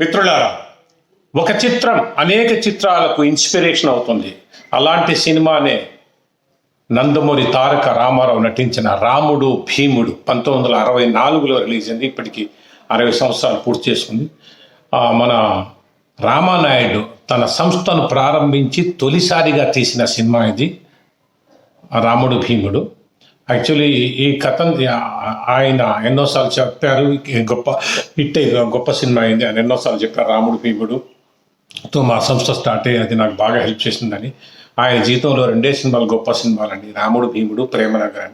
మిత్రులారా ఒక చిత్రం అనేక చిత్రాలకు ఇన్స్పిరేషన్ అవుతుంది. అలాంటి సినిమానే నందమూరి తారక రామారావు నటించిన రాముడు భీముడు పంతొమ్మిది వందల అరవై నాలుగులో రిలీజ్ అయింది. ఇప్పటికి అరవై సంవత్సరాలు పూర్తి చేసుకుంది. మన రామానాయుడు తన సంస్థను ప్రారంభించి తొలిసారిగా తీసిన సినిమా ఇది. రాముడు భీముడు. యాక్చువల్లీ ఈ కథ ఆయన ఎన్నోసార్లు చెప్పారు. గొప్ప హిట్ గొప్ప సినిమా అయింది. ఆయన ఎన్నోసార్లు చెప్పారు. రాముడు భీముడు తో మా సంస్థ స్టార్ట్ అయ్యి అది నాకు బాగా హెల్ప్ చేసిందని. ఆయన జీవితంలో రెండే సినిమాలు గొప్ప సినిమాలండి. రాముడు భీముడు ప్రేమనగర్ అని.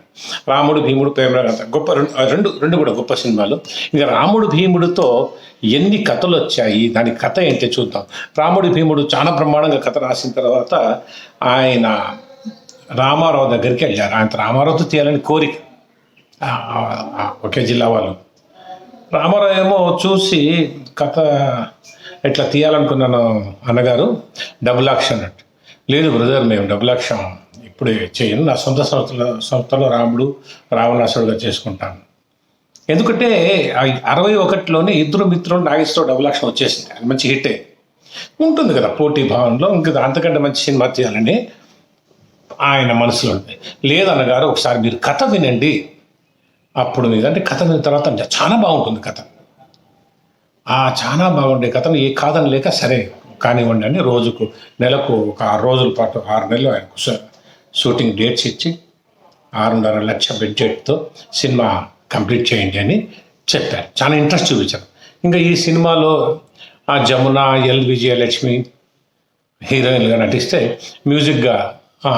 రాముడు భీముడు ప్రేమనగర్ గొప్ప రెండు రెండు రెండు కూడా గొప్ప సినిమాలు. ఇంకా రాముడు భీముడితో ఎన్ని కథలు వచ్చాయి? దాని కథ ఏంటో చూద్దాం. రాముడు భీముడు చాలా బ్రహ్మాండంగా కథ రాసిన తర్వాత ఆయన రామారావు దగ్గరికి వెళ్ళారు. ఆయన రామారావుతో తీయాలని కోరిక. ఒకే జిల్లా వాళ్ళు. రామారావు ఏమో చూసి కథ ఇట్లా తీయాలనుకున్నాను అన్నగారు డబుల్ యాక్షన్ అన్నట్టు లేదు బ్రదర్ మేము డబుల్ యాక్షన్ ఇప్పుడే చేయను. నా సొంత సంస్థలో సంస్థలో రాముడు రావణాసుడుగా చేసుకుంటాను. ఎందుకంటే అరవై ఒకటిలోనే ఇద్దరు మిత్రులు నాగేశ్వరరావు డబుల్ యాక్షన్ వచ్చేసింది. అది మంచి హిట్టే ఉంటుంది కదా పోటీ భావనలో. ఇంకా అంతకంటే మంచి సినిమా తీయాలని ఆయన మనసులో ఉంటాయి. లేదన్నగారు ఒకసారి మీరు కథ వినండి. అప్పుడు మీద అంటే కథ విన్న తర్వాత చాలా బాగుంటుంది కథ. ఆ చాలా బాగుండే కథను ఏ కాదని లేక సరే కానివ్వండి అని రోజుకు నెలకు ఒక ఆరు రోజుల పాటు ఆరు నెలలు ఆయనకు షూటింగ్ డేట్స్ ఇచ్చి ఆరున్నర లక్ష బడ్జెట్తో సినిమా కంప్లీట్ చేయండి అని చెప్పారు. చాలా ఇంట్రెస్ట్ చూపించారు. ఇంకా ఈ సినిమాలో ఆ జమున ఎల్ విజయలక్ష్మి హీరోయిన్గా నటిస్తే మ్యూజిక్గా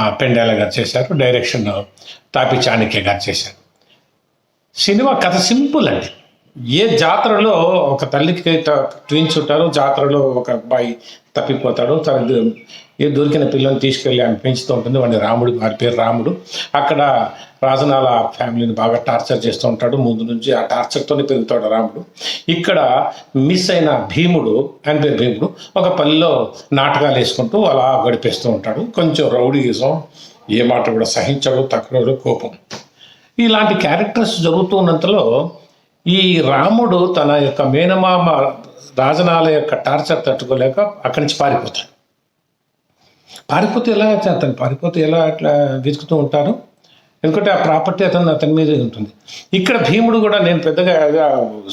పెండాల గారు చేశారు డైరెక్షన్ తాపి చాణక్య గారు చేశారు. సినిమా కథ సింపుల్ అండి. ఏ జాతరలో ఒక తల్లికి ట- ట్విన్స్ ఉంటారు జాతరలో ఒక అబ్బాయి తప్పిపోతాడు తన ఏ దొరికిన పిల్లని తీసుకెళ్ళి ఆమె పెంచుతూ ఉంటుంది. వాడి రాముడు వారి పేరు రాముడు. అక్కడ రాజనాల ఫ్యామిలీని బాగా టార్చర్ చేస్తూ ఉంటాడు. ముందు నుంచి ఆ టార్చర్తోనే పెరుగుతాడు రాముడు. ఇక్కడ మిస్ అయిన భీముడు ఆయన పేరు భీముడు ఒక పల్లెలో నాటకాలు వేసుకుంటూ అలా గడిపేస్తూ ఉంటాడు. కొంచెం రౌడీయిజం ఏ మాట కూడా సహించడు తక్కువ కోపం. ఇలాంటి క్యారెక్టర్స్ జరుగుతున్నంతలో ఈ రాముడు తన యొక్క మేనమామ రాజనాల యొక్క టార్చర్ తట్టుకోలేక అక్కడి నుంచి పారిపోతాడు. పారిపోతే ఎలా అతను పారిపోతే ఎలా అట్లా వెతుకుతూ ఉంటారు? ఎందుకంటే ఆ ప్రాపర్టీ అతను అతని మీదే ఉంటుంది. ఇక్కడ భీముడు కూడా నేను పెద్దగా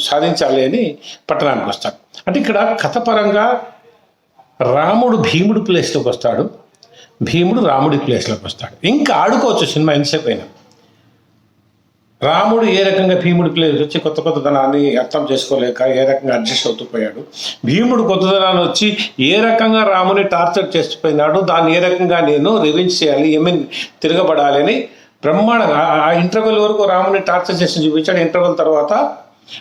సాధించాలి అని పట్టణానికి వస్తాడు. అంటే ఇక్కడ కథపరంగా రాముడు భీముడు ప్లేస్లోకి వస్తాడు. భీముడు రాముడి ప్లేస్లోకి వస్తాడు. ఇంకా ఆడుకోవచ్చు సినిమా ఎంతసేపు అయినా. రాముడు ఏ రకంగా భీముడి లేదు. వచ్చి కొత్త కొత్త ధనాన్ని అర్థం చేసుకోలేక ఏ రకంగా అడ్జస్ట్ అవుతూ పోయాడు. భీముడు కొత్తదనాన్ని వచ్చి ఏ రకంగా రాముని టార్చర్ చేసిపోయినాడు దాన్ని ఏ రకంగా నేను రివెంజ్ చేయాలి ఐ తిరగబడాలి అని బ్రహ్మాండంగా ఆ- ఆ ఇంటర్వెల్ వరకు రాముని టార్చర్ చేసి చూపించాడు. ఇంటర్వెల్ తర్వాత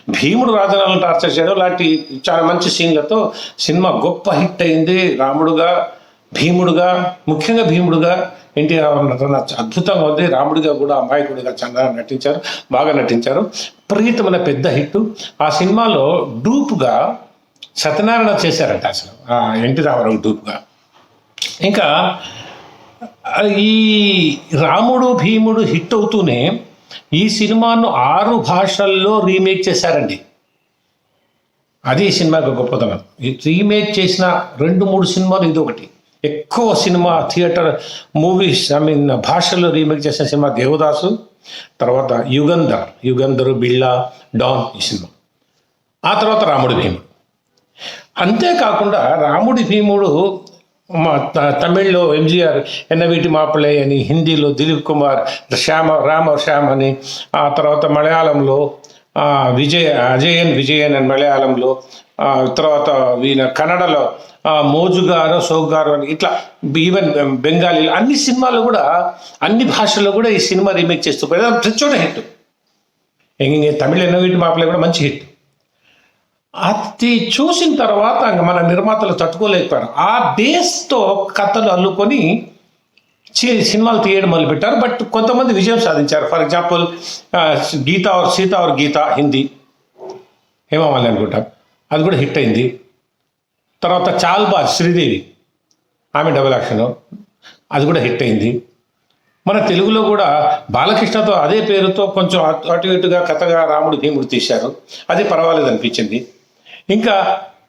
భీముడు రాజనాలను టార్చర్ చేయడం లాంటి చాలా మంచి సీన్లతో సినిమా గొప్ప హిట్ అయింది. రాముడుగా భీముడుగా ముఖ్యంగా భీముడుగా ఎన్టీఆర్ నటన అద్భుతంగా ఉంది. రాముడిగా కూడా అమాయకుడిగా చంద్ర నటించారు. బాగా నటించారు. ప్రీతమైన పెద్ద హిట్. ఆ సినిమాలో డూప్గా సత్యనారాయణ చేశారట అసలు. ఎన్టీ రామారావు డూప్గా. ఇంకా ఈ రాముడు భీముడు హిట్ అవుతూనే ఈ సినిమాను ఆరు భాషల్లో రీమేక్ చేశారండి. అది ఈ సినిమాకి గొప్పతనం. రీమేక్ చేసిన రెండు మూడు సినిమాలు ఇది ఒకటి. ఎక్కువ cinema theatre movies I mean భాషల్లో రీమేక్ చేసిన సినిమా దేవదాసు తర్వాత యుగంధర్ యుగంధర్ బిళ్ళ డాన్ ఈ సినిమా. ఆ తర్వాత రాముడి భీముడు. అంతేకాకుండా రాముడి భీముడు మా త- తమిళ్ళో ఎంజీఆర్ ఎన్నవీటి మాపలే అని హిందీలో దిలీప్ కుమార్ శ్యామ రామ శ్యామ్ అని ఆ తర్వాత మలయాళంలో విజయ అజయన్ విజయన్ అని మలయాళంలో తర్వాత వీళ్ళ కన్నడలో ఆ, మోజు అని ఇట్లా ఈవెన్ um, బెంగాలీలో అన్ని సినిమాలు కూడా అన్ని భాషల్లో కూడా ఈ సినిమా రీమేక్ చేస్తూ పోయారు. ప్రతి చోట హిట్. ఇంక తమిళ ఎన్నవీటి మాపలే కూడా మంచి హిట్. అది చూసిన తర్వాత మన నిర్మాతలు తట్టుకోలేకపోయారు. ఆ బేస్తో కథలు అల్లుకొని సినిమాలు తీయడం మొదలుపెట్టారు. బట్ కొంతమంది విజయం సాధించారు. For example Geeta or Seeta or Geeta Hindi. Hema Malini అనుకుంటా. అది కూడా హిట్ అయింది. తర్వాత చాల్బాజ్ శ్రీదేవి. ఆమె డబుల్ యాక్షన్ అది కూడా హిట్ అయింది. మన తెలుగులో కూడా బాలకృష్ణతో అదే పేరుతో కొంచెం అటు అటు ఇటుగా కథగా రాముడు భీముడు తీశారు. అది పర్వాలేదు అనిపించింది. ఇంకా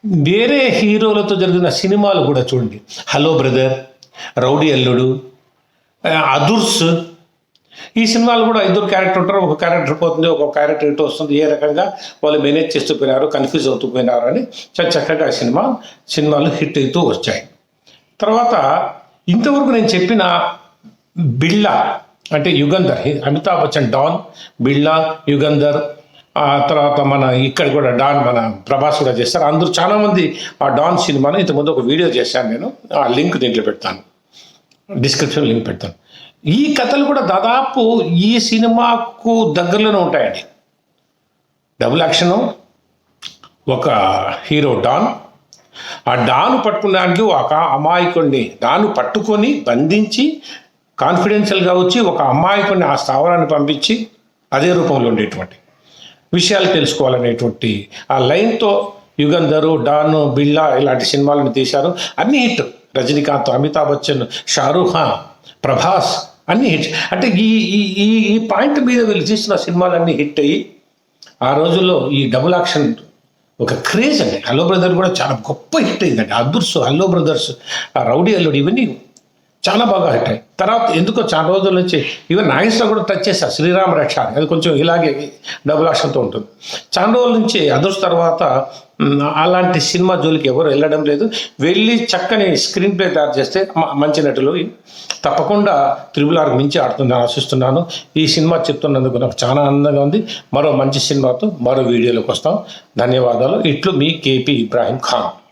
వేరే హీరోలతో జరిగిన సినిమాలు కూడా చూడండి. హలో బ్రదర్ రౌడీ అల్లుడు అదుర్స్ ఈ సినిమాలు కూడా ఇద్దరు క్యారెక్టర్ ఉంటారు. ఒక క్యారెక్టర్ పోతుంది ఒక క్యారెక్టర్ ఇటు వస్తుంది. ఏ రకంగా వాళ్ళు మేనేజ్ చేస్తూ పోయినారు కన్ఫ్యూజ్ అవుతూ పోయినారు అని చాలా చక్కగా సినిమా సినిమాలు హిట్ అవుతూ వచ్చాయి. తర్వాత ఇంతవరకు నేను చెప్పిన బిళ్ళ అంటే యుగంధర్ అమితాబ్ బచ్చన్ డాన్ బిళ్ళా యుగంధర్ ఆ తర్వాత మన ఇక్కడ కూడా డాన్ మన ప్రభాస్ కూడా చేస్తారు. అందరూ చాలామంది ఆ డాన్ సినిమాను ఇంతకుముందు ఒక వీడియో చేశాను నేను. ఆ లింక్ దీంట్లో పెడతాను. డిస్క్రిప్షన్ లింక్ పెడతాను. ఈ కథలు కూడా దాదాపు ఈ సినిమాకు దగ్గరలోనే ఉంటాయండి. డబుల్ యాక్షను ఒక హీరో డాన్. ఆ డాను పట్టుకున్నానికి ఒక అమాయకుడిని డాను పట్టుకొని బంధించి కాన్ఫిడెన్షియల్గా వచ్చి ఒక అమాయకుడిని ఆ స్థావరాన్ని పంపించి అదే రూపంలో ఉండేటువంటి విషయాలు తెలుసుకోవాలనేటువంటి ఆ లైన్తో యుగంధరు డాను బిళ్ళా ఇలాంటి సినిమాలను తీశారు. అన్ని హిట్. రజనీకాంత్ అమితాబ్ బచ్చన్ షారూఖ్ ఖాన్ ప్రభాస్ అన్ని హిట్. అంటే ఈ ఈ ఈ పాయింట్ మీద వీళ్ళు తీసిన సినిమాలన్నీ హిట్ అయ్యి ఆ రోజుల్లో ఈ డబుల్ యాక్షన్ ఒక క్రేజ్ అండి. హలో బ్రదర్ కూడా చాలా గొప్ప హిట్ అయిందండి. అదుర్స్ హలో బ్రదర్స్ ఆ రౌడీ అల్లుడు ఇవన్నీ చాలా బాగా హిట్ అయ్యాయి. తర్వాత ఎందుకో చాలా రోజుల నుంచి ఈవెన్ నాగేశ్వర కూడా టచ్ చేశారు శ్రీరామ రక్ష అది కొంచెం ఇలాగే డబుల్ యాక్షన్తో ఉంటుంది. చాలా రోజుల నుంచి అదుర్స్ తర్వాత అలాంటి సినిమా జోలికి ఎవరు వెళ్ళడం లేదు. వెళ్ళి చక్కని స్క్రీన్ ప్లే తయారు చేస్తే మంచి నటులు. తప్పకుండా త్రిబుల్ ఆర్ మించి ఆడుతుందని ఆశిస్తున్నాను. ఈ సినిమా చెప్తున్నందుకు నాకు చాలా ఆనందంగా ఉంది. మరో మంచి సినిమాతో మరో వీడియోలోకి వస్తాం. ధన్యవాదాలు. ఇట్లు మీ కేపీ ఇబ్రాహీం ఖాన్.